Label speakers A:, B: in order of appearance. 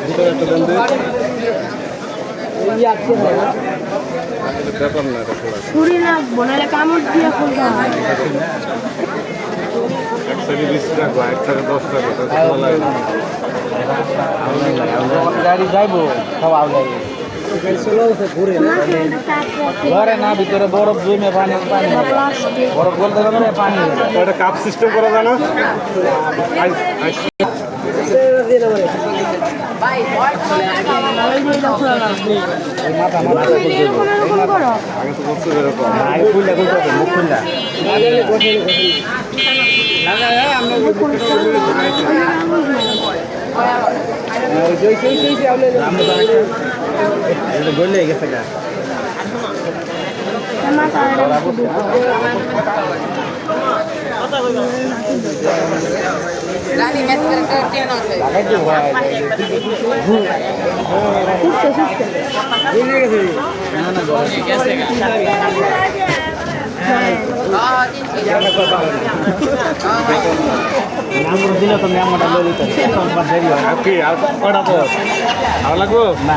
A: ভিতরে একটা দিই। ব্যাপার না
B: ছুরি রাখব নাহলে কামড় দিয়ে খুলতে হয়
A: এক বিশ না।
C: ঘরে না ভিতরে বরফ জমে পানি পানি। বরফ গলতে গেলে পানি
A: এটা কাপ সিস্টেম করা যায় না?
C: মাথা মাথা
A: আগে তো বলছো এরকম
C: আগে খুললে খুলতে মুখ খুললা গলে গেছে গা।
B: মাথা
C: লাগাই দিব
B: সুস্থ সুস্থ
C: না না বরফ নাম্বার দিলে তো নাম্বারটা লই দিতে দেরি হয়
A: আর কি আর কয়টা পর ভালো লাগবো?
C: না।